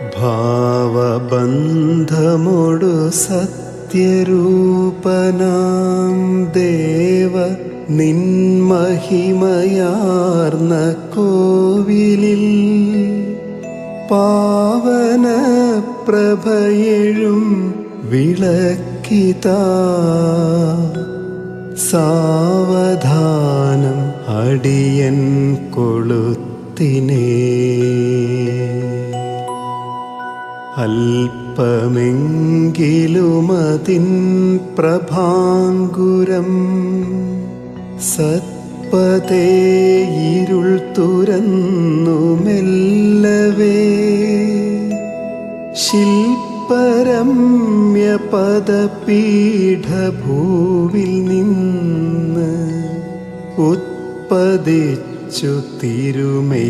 ഭാവബന്ധമൊടു സത്യരൂപനാം ദേവ നിന്മഹിമയാർന്ന കോവിലിൽ പാവന പ്രഭയഴും വിളക്കിത. സാവധാനം അടിയൻ കൊളുത്തിനേ. അല്പമെങ്കിലുമതിൻ പ്രഭാങ്കുരം സത്പതേ ഇരുൾ തുരന്നു മെല്ലവേ ശില്പരമ്യ പദപീഠഭൂവിൽ നിന്ന് ഉത്പതിച്ചു തിരുമയിലെത്തണേ.